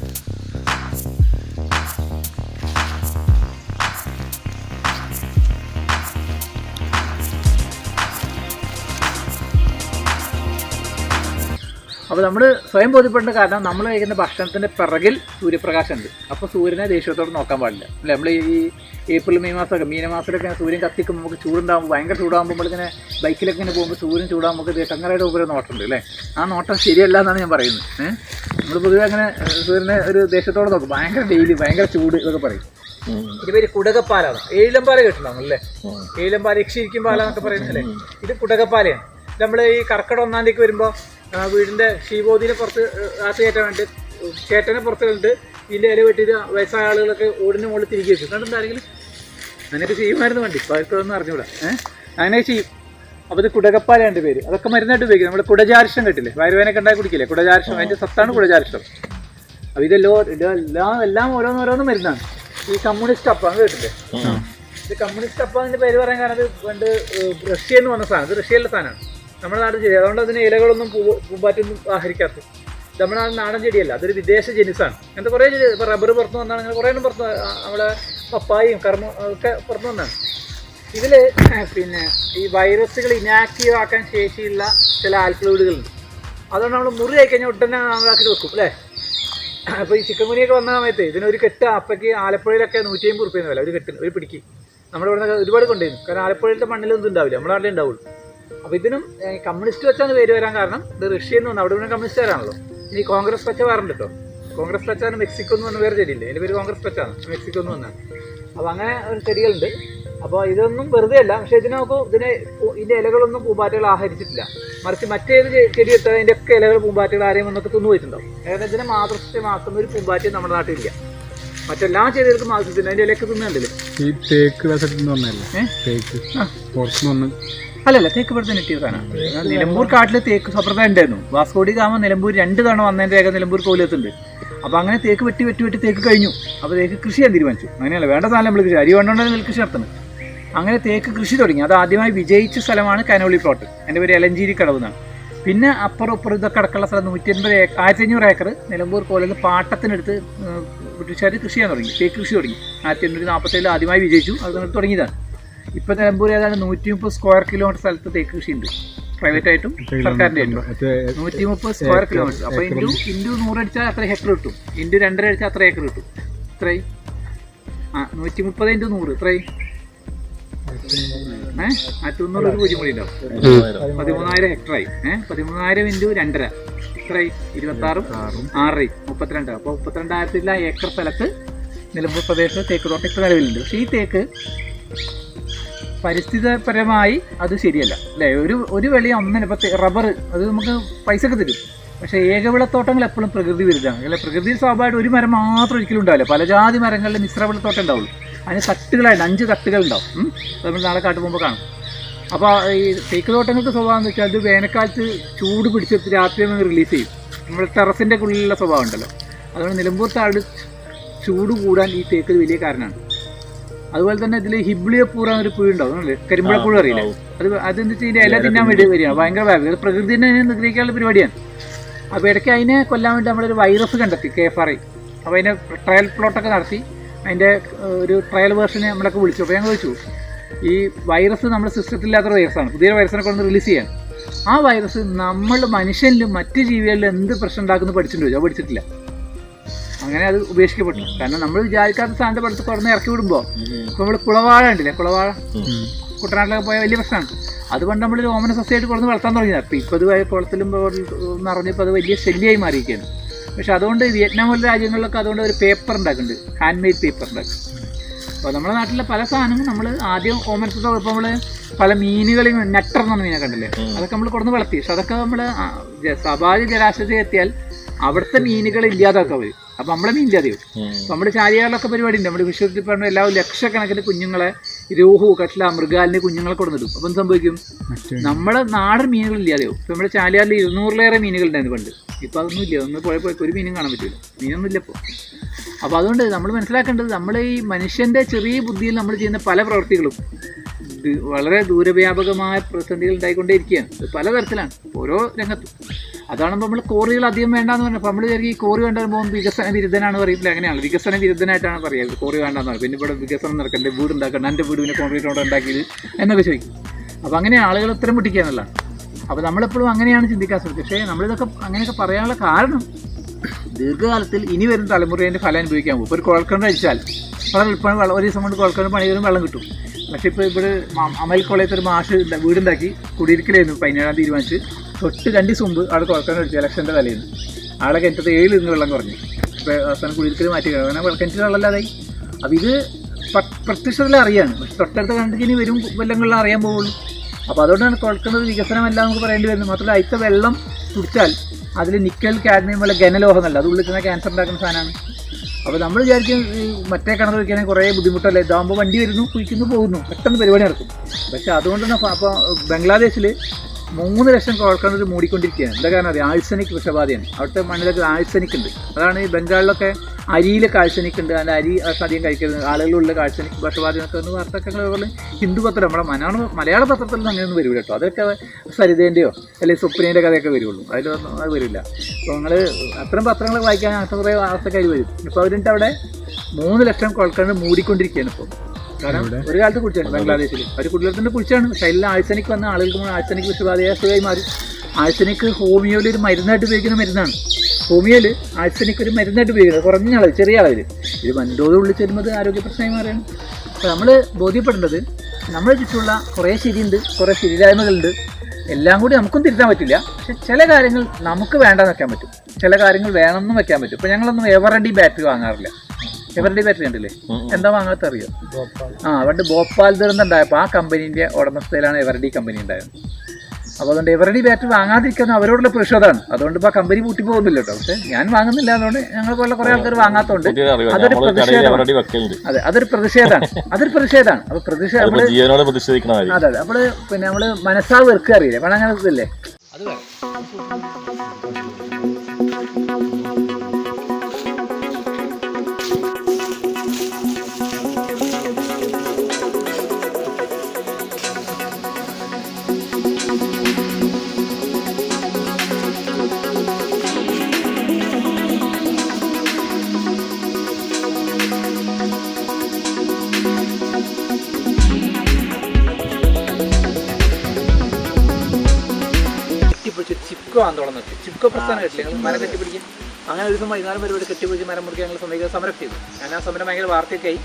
അപ്പോൾ നമ്മൾ സ്വയം ബോധ്യപ്പെടേണ്ട കാരണം നമ്മൾ കഴിക്കുന്ന ഭക്ഷണത്തിന്റെ പിറകിൽ സൂര്യപ്രകാശം ഉണ്ട് അപ്പോൾ സൂര്യനെ ദേഷ്യത്തോടെ നോക്കാൻ പാടില്ല. അല്ലേ? നമ്മൾ ഈ ഏപ്രിൽ മെയ് മാസമൊക്കെ മീനമാസത്തിലൊക്കെ സൂര്യൻ കത്തിക്കുമ്പോൾ നമുക്ക് ചൂടുണ്ടാകുമ്പോൾ ഭയങ്കര ചൂടാകുമ്പോൾ നമ്മളിങ്ങനെ ബൈക്കിലൊക്കെ ഇങ്ങനെ പോകുമ്പോൾ സൂര്യൻ ചൂടാകുമ്പോൾ നമുക്ക് ചങ്ങരയുടെ ഉപരി നോട്ടമുണ്ട് അല്ലേ? ആ നോട്ടം ശരിയല്ല എന്നാണ് ഞാൻ പറയുന്നത്. നമ്മൾ പൊതുവെ അങ്ങനെ സൂര്യനെ ഒരു ദേഷ്യത്തോടെ നോക്കും. ഭയങ്കര ഡെയിലി ഭയങ്കര ചൂട് ഇതൊക്കെ പറയും. ഇത് പേര് കുടകപ്പാലാണ്. ഏഴിലമ്പാല കേട്ടിട്ടുണ്ടാവും അല്ലേ? ഏഴിലമ്പാല യക്ഷിരിക്കും പാല എന്നൊക്കെ പറയുന്നല്ലേ ഇത് കുടകപ്പാലയാണ്. നമ്മൾ ഈ കർക്കിടക ഒന്നാം തീയതി വരുമ്പോൾ വീടിന്റെ ശ്രീബോധിനെ പുറത്ത് അകത്ത് കയറ്റാൻ വേണ്ടി ചേട്ടനെ പുറത്ത് കണ്ടിട്ട് ഇതിന്റെ ഇല വെട്ടിയിട്ട് വയസ്സായ ആളുകളൊക്കെ ഓടിന് മുകളിൽ തിരികെ വെച്ചു കണ്ടിട്ട് ആരെങ്കിലും അങ്ങനെയൊക്കെ ചെയ്യുമായിരുന്നു വേണ്ടി. ഇപ്പോൾ അവർക്കൊന്നും അറിഞ്ഞൂടാ. ഏഹ് അങ്ങനെ ചെയ്യും. അപ്പോൾ ഇത് കുടകപ്പാലയാണ് പേര്. അതൊക്കെ മരുന്നായിട്ട് ഉപയോഗിക്കും. നമ്മൾ കുടജാർഷം കിട്ടില്ലേ? വയറുവേനൊക്കെ ഉണ്ടായി കുടിക്കില്ലേ? കുടജാർഷം അതിന്റെ സത്താണ് കുടജാർഷം അപ്പോൾ ഇതെല്ലോ എല്ലാം എല്ലാം ഓരോന്നോരോന്ന് മരുന്നാണ്. ഈ കമ്മ്യൂണിസ്റ്റ് അപ്പ അങ്ങ് കേട്ടില്ലേ ഇത് കമ്മ്യൂണിസ്റ്റ് അപ്പ അതിന്റെ പേര് പറയാൻ കാരണം അത് പണ്ട് റഷ്യയിൽ നിന്ന് വന്ന സാധനം. ഇത് റഷ്യയിലെ സാധനമാണ്. നമ്മുടെ നാട് ചെടി അതുകൊണ്ട് അതിന് ഇലകളൊന്നും പൂ പൂമ്പാറ്റൊന്നും ആഹരിക്കാത്തത് ഇത് നമ്മുടെ നാട് നാടൻ ചെടിയല്ല അതൊരു വിദേശ ജനിസാണ്. അങ്ങനത്തെ കുറേ ചെടി റബ്ബർ പുറത്ത് വന്നാണ് അങ്ങനെ കുറേ എണ്ണം പുറത്ത് നമ്മളെ പപ്പായും കർമ്മ ഒക്കെ പുറത്ത് വന്നാണ്. ഇതിൽ പിന്നെ ഈ വൈറസുകൾ ഇനാക്റ്റീവ് ആക്കാൻ ശേഷിയുള്ള ചില ആൽക്കലോയിഡുകളുണ്ട് അതുകൊണ്ട് നമ്മൾ മുറി ആയിക്കഴിഞ്ഞാൽ ഉടനെ നമ്മളാക്കി വെക്കും അല്ലേ? അപ്പോൾ ഈ ചിക്കൻ മുനിയൊക്കെ വന്ന സമയത്ത് ഇതിനൊരു കെട്ട് അപ്പയ്ക്ക് ആലപ്പുഴയിലൊക്കെ നൂറ്റി അമ്പത് റുപ്യെന്ന് വില ഒരു കെട്ടിന് ഒരു പിടിക്ക്. നമ്മുടെ ഇവിടെ ഒരുപാട് കൊണ്ടുവരുന്നു. കാരണം ആലപ്പുഴയിലത്തെ മണ്ണിലൊന്നും ഉണ്ടാവില്ല നമ്മുടെ നാട്ടിലേ ഉണ്ടാവുള്ളൂ. അപ്പോൾ ഇതിനും കമ്മ്യൂണിസ്റ്റ് വെച്ചാണ് പേര് വരാൻ കാരണം ഇത് റഷ്യ എന്ന് പറഞ്ഞു അവിടെ പിന്നെ കമ്മ്യൂണിസ്റ്റുകാരാണല്ലോ ഇനി കോൺഗ്രസ് പച്ച വേറുണ്ട് കേട്ടോ കോൺഗ്രസ് പച്ചാണ് മെക്സിക്കോ എന്ന് പറഞ്ഞ വേറെ ചെടിയില്ലേ? അതിന്റെ പേര് കോൺഗ്രസ് പച്ചാണ് മെക്സിക്കോ എന്ന് പറഞ്ഞാൽ അപ്പോൾ അങ്ങനെ ഒരു ചെടികളുണ്ട്. അപ്പോൾ ഇതൊന്നും വെറുതെ അല്ല പക്ഷെ ഇതിനൊക്കെ നോക്കൂ ഇതിനെ ഇതിന്റെ ഇലകളൊന്നും പൂമ്പാറ്റകൾ ആഹരിച്ചിട്ടില്ല. മറിച്ച് മറ്റേത് ചെടി എടുത്താൽ അതിന്റെ ഒക്കെ ഇലകൾ പൂമ്പാറ്റകൾ ആരെയും വന്നൊക്കെ തിന്നു പോയിട്ടുണ്ടാവും അതായത് ഇതിനെ മാത്രം ഒരു പൂമ്പാറ്റയും നമ്മുടെ നാട്ടിലില്ല. മറ്റെല്ലാ ചെടികൾക്കും ആവശ്യത്തിന് അതിന്റെ ഇലയൊക്കെ തിന്നുണ്ടല്ലേ ഈ തേക്ക് വന്നല്ലേ? തേക്ക്. പുറത്തുനിന്ന് വന്ന് അല്ലല്ല തേക്ക് ഇവിടുത്തെ നെറ്റിയ സാധനമാണ് നിലമ്പൂർ കാട്ടിൽ തേക്ക് സമ്പ്രദായം ഉണ്ടായിരുന്നു. വാസ്കോടി ഗാമ നിലമ്പൂർ രണ്ട് തവണ വന്നതിന്റെ രേഖ നിലമ്പൂർ കോലത്തുണ്ട് അപ്പോൾ അങ്ങനെ തേക്ക് വെട്ടി വെട്ടി വെട്ടി തേക്ക് കഴിഞ്ഞു. അപ്പോൾ തേക്ക് കൃഷി ചെയ്യാൻ തീരുമാനിച്ചു. അങ്ങനെയല്ല വേണ്ട സാധനം നമ്മൾ കൃഷി അരി വേണ്ടോണ്ടാണ് നെൽകൃഷി നടത്തുന്നത് അങ്ങനെ തേക്ക് കൃഷി തുടങ്ങി. അത് ആദ്യമായി വിജയിച്ച സ്ഥലമാണ് കനോളി പ്ലോട്ട്. എന്റെ പേര് എലഞ്ചേരി കടവ് എന്നാണ്. പിന്നെ അപ്പുറം ഇപ്പുറം ഇതൊക്കെ അടക്കമുള്ള സ്ഥലം നൂറ്റി അൻപത് ഏക്കർ ആയിരത്തി അഞ്ഞൂറ് ഏക്കർ നിലമ്പൂർ കോളേജിൽ പാട്ടത്തിനെടുത്ത് ബ്രിട്ടീഷുകാർ കൃഷി ചെയ്യാൻ തുടങ്ങി. തേക്ക് കൃഷി തുടങ്ങി. ആയിരത്തി എണ്ണൂറ്റി നാൽപ്പത്തേഴിൽ ആദ്യമായി വിജയിച്ചു. അത് അങ്ങനെ തുടങ്ങിയതാണ്. ഇപ്പം നിലമ്പൂർ ഏതാണ്ട് നൂറ്റി മുപ്പത് സ്ക്വയർ കിലോമീറ്റർ സ്ഥലത്ത് തേക്ക് കൃഷി ഉണ്ട്. പ്രൈവറ്റ് ആയിട്ടും സർക്കാരിന്റെ ആയിട്ടും. നൂറ്റി മുപ്പത് സ്ക്വയർ കിലോമീറ്റർ അപ്പോൾ ഇൻഡു ഇൻഡു നൂറടിച്ചാൽ അത്ര ഹെക്ടർ കിട്ടും. ഇൻഡു രണ്ടര അടിച്ചാൽ അത്ര ഏക്കർ കിട്ടും. ഇത്രയും. ആ നൂറ്റി മുപ്പത് ഇൻഡു നൂറ്. ഇത്രയും. ഏഹ് ആയിരത്തി മുന്നൂറ് ഒരു പൂജ്യം കൂടി ഉണ്ടാവും. പതിമൂന്നായിരം ഹെക്ടറായി ഏഹ് പതിമൂന്നായിരം ഇന്റു രണ്ടര. ഇത്രയും ഇരുപത്താറും ആറരയും മുപ്പത്തിരണ്ട് അപ്പോൾ മുപ്പത്തിരണ്ടായിരത്തിലെ ഏക്കർ സ്ഥലത്ത് നിലമ്പൂർ പ്രദേശത്ത് തേക്ക് തോട്ടം ഇത്ര നിലവിലുണ്ട്. പക്ഷേ ഈ തേക്ക് പരിസ്ഥിതിപരമായി അത് ശരിയല്ല. അല്ലേ? ഒരു ഒരു വെളി ഒന്നിന് ഇപ്പം റബ്ബർ അത് നമുക്ക് പൈസക്ക് തരും. പക്ഷേ ഏകവിളത്തോട്ടങ്ങൾ എപ്പോഴും പ്രകൃതി വിരുദ്ധമാണ് അല്ലെ? പ്രകൃതി സ്വാഭാവികമായിട്ട് ഒരു മരം മാത്രം ഒരിക്കലും ഉണ്ടാവില്ല. പല ജാതി മരങ്ങളിൽ മിശ്രവിളത്തോട്ടം ഉണ്ടാവുള്ളൂ. അതിന് തട്ടുകളായിട്ട് അഞ്ച് തട്ടുകളുണ്ടാവും. നമ്മൾ നാളെ കാട്ടു പോകുമ്പോൾ കാണും. അപ്പോൾ ഈ തേക്ക് തോട്ടങ്ങൾക്ക് സ്വഭാവം എന്ന് വെച്ചാൽ അത് വേനൽക്കാലത്ത് ചൂട് പിടിച്ചെടുത്ത് രാത്രി അങ്ങ് റിലീസ് ചെയ്യും. നമ്മൾ ടെറസിന്റെ ഉള്ളിലുള്ള സ്വഭാവം ഉണ്ടല്ലോ. അതുകൊണ്ട് നിലമ്പൂർ താട് ചൂട് കൂടാൻ ഈ തേക്ക് വലിയ കാരണമാണ്. അതുപോലെ തന്നെ ഇതിൽ ഹിബ്ലിയപ്പൂറ ഒരു പുഴ ഉണ്ടാവും കരിമ്പഴപ്പുഴ അറിയില്ല? അത് അതെന്ന് വെച്ചാൽ ഇതിന്റെ ഇല തിന്നാൻ വേണ്ടി വരിക. ഭയങ്കര വ്യാപകം അത് പ്രകൃതിനെ നിഗ്രഹിക്കാനുള്ള പരിപാടിയാണ്. അപ്പോൾ ഇടയ്ക്ക് അതിനെ കൊല്ലാൻ വേണ്ടി നമ്മളൊരു വൈറസ് കണ്ടെത്തി കെ എഫ് ആർ ഐ അപ്പോൾ അതിനെ ട്രയൽ പ്ലോട്ടൊക്കെ നടത്തി. അതിന്റെ ഒരു ട്രയൽ വേർഷനെ നമ്മളൊക്കെ വിളിച്ചു. അപ്പോൾ ഞാൻ ചോദിച്ചു ഈ വൈറസ് നമ്മുടെ സിസ്റ്റത്തിലില്ലാത്തൊരു വൈറസാണ് പുതിയ വൈറസിനെ കൊണ്ട് റിലീസ് ചെയ്യാൻ. ആ വൈറസ് നമ്മൾ മനുഷ്യനിലും മറ്റ് ജീവികളിലും എന്ത് പ്രശ്നം ഉണ്ടാക്കുന്നു പഠിച്ചിട്ടുണ്ട് ചോദിച്ചു. പഠിച്ചിട്ടില്ല. അങ്ങനെ അത് ഉപേക്ഷിക്കപ്പെട്ടു. കാരണം നമ്മൾ വിചാരിക്കാത്ത സാധനത്തെ പഠിച്ച് കുറഞ്ഞ് ഇറക്കി വിടുമ്പോൾ ഇപ്പോൾ നമ്മൾ കുളവാഴ ഉണ്ടല്ലേ? കുളവാഴ. കുട്ടനാട്ടിലൊക്കെ പോയ വലിയ പ്രശ്നമാണ് അതുകൊണ്ട് നമ്മൾ ഓമന സസ്യമായിട്ട് കുറഞ്ഞ് വളർത്താൻ തുടങ്ങിയത്. അപ്പോൾ ഇപ്പോൾ അത് കുളത്തിലും നിറഞ്ഞപ്പോൾ അത് വലിയ ശല്യമായി മാറിയിരിക്കുകയാണ്. പക്ഷെ അതുകൊണ്ട് വിയറ്റ്നാം പോലുള്ള രാജ്യങ്ങളിലൊക്കെ അതുകൊണ്ട് ഒരു പേപ്പർ ഉണ്ടാക്കുന്നുണ്ട്. ഹാൻഡ് മെയ്ഡ് പേപ്പർ ഉണ്ടാക്കും. അപ്പോൾ നമ്മുടെ നാട്ടിലെ പല സാധനങ്ങളും നമ്മൾ ആദ്യം ഓമനത്തോടെ ഇപ്പോൾ നമ്മൾ പല മീനുകളിൽ നെറ്റർ എന്ന മീനെ കണ്ടില്ലേ അതൊക്കെ നമ്മൾ കൊടുന്ന് വളർത്തി. പക്ഷെ അതൊക്കെ നമ്മൾ സ്വാഭാവിക ജലാശയത്തിൽ എത്തിയാൽ അവിടുത്തെ മീനുകൾ ഇല്ലാതാക്കുക വരും. അപ്പം നമ്മളെ മീൻ ഇല്ലാതെ വരും. അപ്പം നമ്മുടെ ചാരിയാറിലൊക്കെ പരിപാടി ഉണ്ട് നമ്മുടെ വിശ്വത്തിൽ പറഞ്ഞ എല്ലാ ലക്ഷക്കണക്കിന് കുഞ്ഞുങ്ങളെ രോഹു കട്ട്ല മൃഗാലിന് കുഞ്ഞുങ്ങളെ കൊടുത്തിടും അപ്പം എന്ത് സംഭവിക്കും? നമ്മുടെ നാടൻ മീനുകൾ ഇല്ലാതെ ഇപ്പം നമ്മുടെ ചാലിയാറിൽ ഇരുന്നൂറിലേറെ മീനുകൾ ഉണ്ടായിരുന്നു പണ്ട്. ഇപ്പം അതൊന്നും ഇല്ല ഒന്ന് പോയ ഒരു മീനും കാണാൻ പറ്റില്ല മീനൊന്നും ഇല്ല ഇപ്പോൾ അപ്പോൾ അതുകൊണ്ട് നമ്മൾ മനസ്സിലാക്കേണ്ടത് നമ്മൾ ഈ മനുഷ്യന്റെ ചെറിയ ബുദ്ധിയിൽ നമ്മൾ ചെയ്യുന്ന പല പ്രവർത്തികളും വളരെ ദൂരവ്യാപകമായ പ്രതിസന്ധികൾ ഉണ്ടായിക്കൊണ്ടേയിരിക്കുകയാണ്. പലതരത്തിലാണ്. ഓരോ രംഗത്തും. അതാണ് നമ്മൾ കോറികൾ അധികം വേണ്ടെന്ന് പറഞ്ഞാൽ നമ്മൾ വിചാരിക്കും ഈ കോറി വേണ്ട പോകുമ്പോൾ വികസന വിരുദ്ധനാണ് പറയുമ്പോൾ അങ്ങനെയാണ്. വികസന വിരുദ്ധനായിട്ടാണ് പറയുക കോറി വേണ്ടെന്ന് പറയും പിന്നെ ഇവിടെ വികസനം നടക്കണ്ടേ? വീട് ഉണ്ടാക്കണ്ട എന്റെ വീട് കോൺക്രീറ്റ് കൊണ്ട് ഉണ്ടാക്കിയത് എന്നൊക്കെ ചോദിക്കും. അപ്പോൾ അങ്ങനെ ആളുകൾ ഉത്തരം മുട്ടിക്കുക അപ്പോൾ നമ്മളെപ്പോഴും അങ്ങനെയാണ് ചിന്തിക്കാൻ ശ്രമിച്ചത്. പക്ഷേ നമ്മളിതൊക്കെ അങ്ങനെയൊക്കെ പറയാനുള്ള കാരണം ദീർഘകാലത്തിൽ ഇനി വരുന്ന തലമുറേന്റെ ഫലം അനുഭവിക്കാൻ പോകും. ഒരു കുഴൽക്കിണർ അടിച്ചാൽ വളരെ എളുപ്പമാണ് വെള്ളം ഒരു ദിവസം കൊണ്ട് കുഴൽക്കിണർ പണി വരും വെള്ളം കിട്ടും. പക്ഷേ ഇപ്പോൾ ഇവിടെ അമൽ കോളേജ് ഒരു മാഷ് വീടുണ്ടാക്കി കുടിയിരിക്കലായിരുന്നു പതിനേഴാം തീരുമാനിച്ച്. തൊട്ട് രണ്ട് ദിവസം മുമ്പ് അവിടെ കുഴൽക്കിണർ അടിച്ചു ഇലക്ഷന്റെ തലേന്ന് ആളെ കിണറ്റത്ത് ഏഴ് ഇരുന്ന് വെള്ളം കുറഞ്ഞു. ഇപ്പോൾ അവസാനം കുടിയിരിക്കൽ മാറ്റി അങ്ങനെ കിണറ്റിൽ വെള്ളമില്ലാതായി അപ്പോൾ ഇത് പ്രത്യക്ഷത്തിൽ അറിയാണ്. പക്ഷെ തൊട്ടടുത്ത കണ്ടിട്ട് ഇനി വരും കൊല്ലങ്ങളിൽ അറിയാൻ പോകുള്ളൂ അപ്പോൾ അതുകൊണ്ടാണ് കുഴൽക്കിണർ വികസനമല്ല നമുക്ക് പറയേണ്ടി വരുന്നത്. മാത്രമല്ല അയിത്ത വെള്ളം കുടിച്ചാൽ അതിൽ നിക്കൽ കാഡ്മിയം പോലെ ഘനലോഹമല്ല അത് ഉള്ളിൽ തന്നെ ക്യാൻസർ ഉണ്ടാക്കുന്ന സാധനമാണ്. അപ്പോൾ നമ്മൾ വിചാരിക്കും മറ്റേ കിണർ വയ്ക്കാനും കുറേ ബുദ്ധിമുട്ടല്ലേ? ഇതാകുമ്പോൾ വണ്ടി വരുന്നു കുഴിക്കുന്നു പോകുന്നു പെട്ടെന്ന് പരിപാടി നടക്കും. പക്ഷേ അതുകൊണ്ട് തന്നെ അപ്പോൾ ബംഗ്ലാദേശിൽ മൂന്ന് ലക്ഷം കുഴൽക്കിണർ മൂടിക്കൊണ്ടിരിക്കുകയാണ്. എന്താ കാരണം അറിയാം? ആഴ്സനിക് വിഷബാധയാണ് അവിടുത്തെ മണ്ണിലൊക്കെ ആഴ്സനിക് ഉണ്ട് അതാണ് ഈ ബംഗാളിലൊക്കെ അരിയിലൊക്കെ ആഴ്സനിക് ഉണ്ട് അതിന്റെ അരി അധികം കഴിക്കരുത്. ആളുകളുള്ള ആഴ്സനിക് വിഷബാധ എന്നൊക്കെ ഒന്ന് വാർത്തകൾ ഹിന്ദു പത്രം. നമ്മുടെ മലയാള മലയാള പത്രത്തിലൊന്നും അങ്ങനെയൊന്നും വരില്ല കേട്ടോ. അതൊക്കെ സരിതേന്റെയോ അല്ലെങ്കിൽ സുപ്രീന്റെ കഥയൊക്കെ വരുള്ളൂ. അതിലൊന്നും അത് വരില്ല. അപ്പോൾ നിങ്ങൾ അത്തരം പത്രങ്ങൾ വായിക്കാൻ അങ്ങനത്തെ കുറേ വാർത്തക്കാർ വരും. ഇപ്പോൾ അവരുടെ അവിടെ മൂന്ന് ലക്ഷം കുഴൽക്കിണർ മൂടിക്കൊണ്ടിരിക്കുകയാണ് ഇപ്പോൾ കാരണം ഒരു കാലത്ത് കുടിച്ചാണ് ബംഗ്ലാദേശിൽ അവർ കുടിവെള്ളത്തിന്റെ കുടിച്ചാണ് പക്ഷെ എല്ലാം ആഴ്സനിക്ക് വന്ന ആളുകൾക്ക് ആഴ്സനിക്ക് ആഴ്സനിക് വിഷബാധയായ അസുഖമായി മാറി. ആഴ്സനിക്ക് ഹോമിയോയിൽ ഒരു മരുന്നായിട്ട് ഉപയോഗിക്കുന്ന മരുന്നാണ്. ഹോമിയോയിൽ ആഴ്സനിക്ക് ഒരു മരുന്നായിട്ട് ഉപയോഗിക്കുന്നത്. കുറഞ്ഞ അളവ് ചെറിയ അളവിൽ ഇത് വൻതോതിൽ ഉള്ളിൽ ചെല്ലുമ്പോൾ അത് ആരോഗ്യ പ്രശ്നമായി മാറിയാണ് അപ്പോൾ നമ്മൾ ബോധ്യപ്പെടേണ്ടത് നമ്മളെ ചുറ്റുമുള്ള കുറേ ശരിയുണ്ട് കുറേ ശരിയില്ലായ്മകളുണ്ട്. എല്ലാം കൂടി നമുക്കും തിരുത്താൻ പറ്റില്ല. പക്ഷെ ചില കാര്യങ്ങൾ നമുക്ക് വേണ്ടെന്ന് വെക്കാൻ പറ്റും. ചില കാര്യങ്ങൾ വേണമെന്നും വെക്കാൻ പറ്റും. ഇപ്പോൾ ഞങ്ങളൊന്നും എവർ എവറഡി ബാറ്ററി വാങ്ങാറില്ല. എവറഡി ബാറ്ററി കണ്ടില്ലേ? എന്താ വാങ്ങാത്ത അറിയോ? ആ അവരുടെ ഭോപ്പാൽ ദുരന്തം ഉണ്ടായപ്പോൾ ആ കമ്പനീന്റെ ഉടമസ്ഥയിലാണ് എവറഡി കമ്പനി ഉണ്ടായത്. അപ്പോൾ അതുകൊണ്ട് എവറഡി ബാറ്ററി വാങ്ങാതിരിക്കുന്ന അവരോടുള്ള പ്രതിഷേധമാണ് അതുകൊണ്ട് ഇപ്പോൾ കമ്പനി പൂട്ടി പോകുന്നില്ല കേട്ടോ. പക്ഷേ ഞാൻ വാങ്ങുന്നില്ല. അതുകൊണ്ട് ഞങ്ങൾ പോലെ കുറേ ആൾക്കാർ വാങ്ങാത്തതുകൊണ്ട് അതൊരു പ്രതിഷേധമാണ്. അതെ അതൊരു പ്രതിഷേധമാണ്. അതൊരു പ്രതിഷേധമാണ്. അപ്പോൾ പ്രതിഷേധം നമ്മൾ അതെ അതെ. നമ്മൾ പിന്നെ നമ്മൾ മനസ്സാവ് വെറുക്കുക അറിയില്ലേ? വേണം അങ്ങനെ അത് ചിപ്കോ ആന്തോളം നിർത്തി ചിപ്കോ പ്രസ്ഥാനം കേട്ടില്ലേ? ഞങ്ങൾ മരം കെട്ടിപ്പിടിക്കും അങ്ങനെ ഒരു ദിവസം വൈകുന്നേരം പരിപാടി കെട്ടിപ്പിടിച്ച് മരം മുറിക്കാൻ ഞങ്ങൾ സമയം സമരം ചെയ്തു. ഞാൻ ആ സമരം ഭയങ്കര വാർത്തയൊക്കെയായി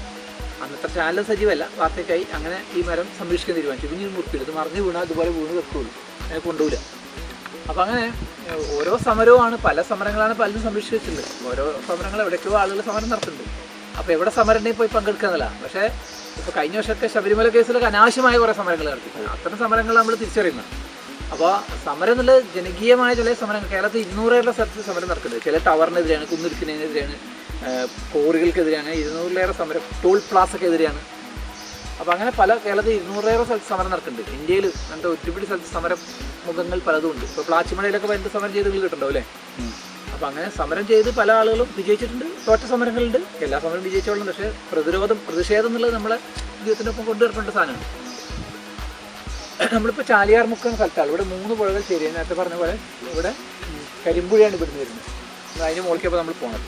അന്നത്തെ ചാനൽ സജീവമല്ല വാർത്തയൊക്കെയായി അങ്ങനെ ഈ മരം സംരക്ഷിക്കാൻ തീരുമാനിച്ചു. പിന്നെ മുറിക്കില്ല ഇത് മറിഞ്ഞ് വീണാൽ അതുപോലെ വീണ് വെക്കുള്ളൂ. അതിനെ കൊണ്ടുപോകില്ല അപ്പം അങ്ങനെ ഓരോ സമരവുമാണ്. പല സമരങ്ങളാണ് പലരും സംരക്ഷിച്ചിട്ടുള്ളത്. ഓരോ സമരങ്ങൾ എവിടേക്കോ ആളുകൾ സമരം നടത്തുന്നുണ്ട്. അപ്പോൾ എവിടെ സമരം ഉണ്ടെങ്കിൽ പോയി പങ്കെടുക്കാന്നല്ല പക്ഷേ ഇപ്പോൾ കഴിഞ്ഞ വർഷമൊക്കെ ശബരിമല കേസിലൊക്കെ അനാവശ്യമായ കുറേ സമരങ്ങൾ നടത്തി. അത്തരം സമരങ്ങൾ നമ്മൾ തിരിച്ചറിയുന്നത്. അപ്പോൾ സമരം എന്നുള്ളത് ജനകീയമായ ചില സമരങ്ങൾ കേരളത്തിൽ ഇരുന്നൂറേറെ സ്ഥലത്ത് സമരം നടക്കുന്നുണ്ട്. ചില ടവറിനെതിരെയാണ് കുന്നിരിക്കുന്നതിനെതിരെയാണ് ഏഹ്, കോറികൾക്കെതിരെയാണ് ഇരുന്നൂറിലേറെ സമരം ടോൾ പ്ലാസക്കെതിരെയാണ്. അപ്പോൾ അങ്ങനെ പല കേരളത്തിൽ ഇരുന്നൂറേറെ സ്ഥലത്ത് സമരം നടക്കുന്നുണ്ട്. ഇന്ത്യയിൽ അങ്ങനത്തെ ഒരുപിടി സ്ഥലത്ത് സമരം മുഖങ്ങൾ പലതും ഉണ്ട്. ഇപ്പോൾ പ്ലാച്ചിമലയിലൊക്കെ എന്ത് സമരം ചെയ്ത് കിട്ടുന്നുണ്ടാവും അല്ലേ? അപ്പോൾ അങ്ങനെ സമരം ചെയ്ത് പല ആളുകളും വിജയിച്ചിട്ടുണ്ട്. തോറ്റ സമരങ്ങളുണ്ട്. എല്ലാ സമരം വിജയിച്ചോളും പക്ഷേ പ്രതിരോധം പ്രതിഷേധം എന്നുള്ളത് നമ്മളെ ജീവിതത്തിനൊപ്പം കൊണ്ടുവരേണ്ട സാധനമാണ്. നമ്മളിപ്പോൾ ചാലിയാർ മുക്കം എന്ന സ്ഥലത്താണ്. ഇവിടെ മൂന്ന് പുഴകൾ ചേരി നേരത്തെ പറഞ്ഞ പോലെ ഇവിടെ കരിമ്പുഴയാണ് ഇവിടുന്ന് വരുന്നത്. അതിന് മുകളിലേക്കപ്പോൾ നമ്മൾ പോകണം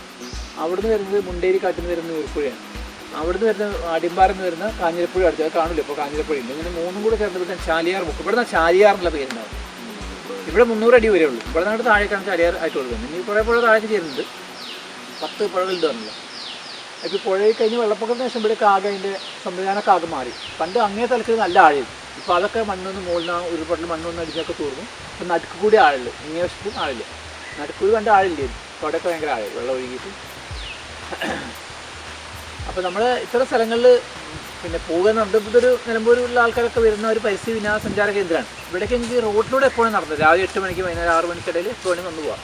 അവിടുന്ന് വരുന്നത് മുണ്ടേരി കാട്ടിൽ നിന്ന് വരുന്ന ഉരുപ്പുഴയാണ് അവിടുന്ന് വരുന്ന അടിമ്പാറിൽ നിന്ന് വരുന്ന കാഞ്ഞിരപ്പുഴ അടുത്ത്. അത് കാണില്ല ഇപ്പോൾ കാഞ്ഞിരപ്പുഴ ഉണ്ട്. ഇങ്ങനെ മൂന്നും കൂടെ ചേർന്ന് ഇവിടെ ചാലിയാർ മുക്ക്. ഇവിടെ നിന്ന് ചാലിയാർ എന്നുള്ള പേരുണ്ടാവും ഇവിടെ മുന്നൂറ് അടി വരെ ഉള്ളൂ. ഇവിടെ നിന്നിട്ട് താഴേക്കാണ് ചാലിയാർ ആയിട്ട് കൊടുക്കുന്നത് ഇനി കുറേ പുഴ താഴേക്ക് ചേരുന്നുണ്ട്. പത്ത് പുഴകളുണ്ട് പറഞ്ഞില്ല. ഇപ്പോൾ പുഴയിൽ കഴിഞ്ഞ് വെള്ളപ്പൊക്കത്തിന് ശേഷം ഇവിടെ കാക അതിന്റെ സംവിധാനമൊക്കെ മാറി. പണ്ട് അങ്ങേ തലത്തിൽ നല്ല ആഴയും ഇപ്പോൾ അതൊക്കെ മണ്ണൊന്ന് മുകളിൽ ഉരുൾപൊട്ടൽ മണ്ണൊന്ന് അടിച്ചൊക്കെ തീർന്നു. അപ്പം നടുക്ക് കൂടി ആളില്ല? ഇങ്ങനെ വശത്തും ആളില്ല? നടുക്കൂടി കണ്ട ആളില്ല? അപ്പോൾ അവിടെയൊക്കെ ഭയങ്കര ആളില്ല വെള്ളം ഒഴുകിയിട്ട്. അപ്പോൾ നമ്മൾ ഇത്തരം സ്ഥലങ്ങളിൽ പിന്നെ പോകുന്നുണ്ട്. ഇതൊരു നിലമ്പൂരിലുള്ള ആൾക്കാരൊക്കെ വരുന്ന ഒരു പരിസ്ഥിതി വിനോദസഞ്ചാര കേന്ദ്രമാണ്. ഇവിടേക്ക് എനിക്ക് റോഡിലൂടെ എപ്പോഴും നടന്നത് രാവിലെ എട്ട് മണിക്ക് വൈകുന്നേരം ആറ് മണിക്കിടയിൽ എപ്പോഴും വന്നു പോകാം